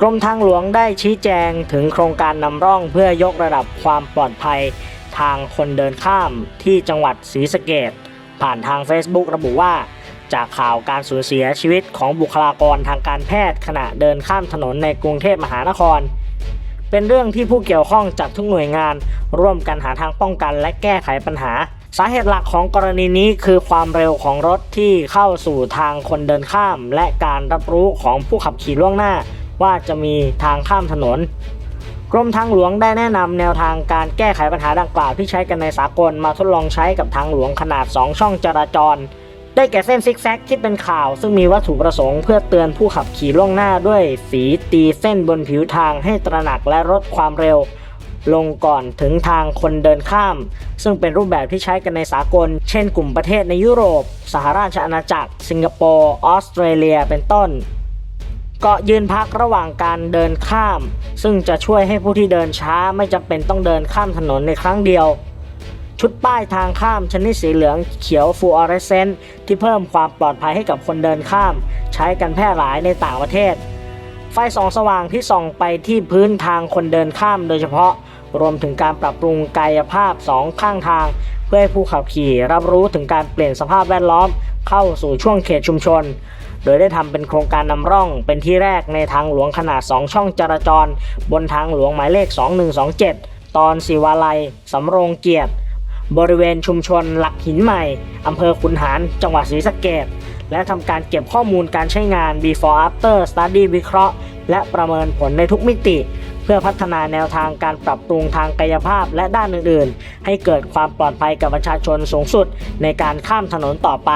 กรมทางหลวงได้ชี้แจงถึงโครงการนำร่องเพื่อยกระดับความปลอดภัยทางคนเดินข้ามที่จังหวัดศรีสะเกดผ่านทาง Facebook ระบุว่า จากข่าวการสูญเสียชีวิตของบุคลากรทางการแพทย์ขณะเดินข้ามถนนในกรุงเทพมหานคร เป็นเรื่องที่ผู้เกี่ยวข้องจากทุกหน่วยงาน ร่วมกันหาทางป้องกันและแก้ไขปัญหา สาเหตุหลักของกรณีนี้คือความเร็วของรถที่เข้าสู่ทางคนเดินข้าม และการรับรู้ของผู้ขับขี่ล่วงหน้า ว่าจะมีทางข้ามถนน กรมทางหลวงได้แนะนำแนวทางการแก้ไขปัญหาดังกล่าวที่ใช้กันในสากลมาทดลองใช้กับทางหลวงขนาด 2 ช่องจราจร ได้แก่เส้นซิกแซกที่เป็นข่าว ซึ่งมีวัตถุประสงค์เพื่อเตือนผู้ขับขี่ล่วงหน้าด้วยสีตีเส้นบนผิวทางให้ตระหนักและลดความเร็วลงก่อนถึงทางคนเดินข้าม ซึ่งเป็นรูปแบบที่ใช้กันในสากล เช่นกลุ่มประเทศในยุโรป สหราชอาณาจักร สิงคโปร์ ออสเตรเลีย เป็นต้น เกาะยืนพักระหว่างการเดินข้าม ซึ่งจะช่วยให้ผู้ที่เดินช้าไม่จำเป็นต้องเดินข้ามถนนในครั้งเดียว ชุดป้ายทางข้ามชนิดสีเหลืองเขียวฟูออเรสเซนต์ที่เพิ่มความปลอดภัยให้กับคนเดินข้าม ใช้กันแพร่หลายในต่างประเทศ ไฟส่องสว่างที่ส่องไปที่พื้นทางคนเดินข้ามโดยเฉพาะ รวมถึงการปรับปรุงกายภาพสองข้างทาง เพื่อให้ผู้ขับขี่รับรู้ถึงการเปลี่ยนสภาพแวดล้อม เข้าสู่ช่วงเขตชุมชน โดยได้ทำเป็นโครงการนำร่องเป็นที่แรกในทางหลวงขนาด 2 ช่องจราจร บนทางหลวงหมายเลข 2127 ตอนศิวาลัย สำโรงเกียรติ บริเวณชุมชนหลักหินใหม่อำเภอขุนหารจังหวัดศรีสะเกษและทำการเก็บข้อมูลการใช้งาน before after study วิเคราะห์ และประเมินผลในทุกมิติ เพื่อพัฒนาแนวทางการปรับปรุงทางกายภาพและด้านอื่น ๆ ให้เกิดความปลอดภัยกับประชาชนสูงสุดในการข้ามถนนต่อไป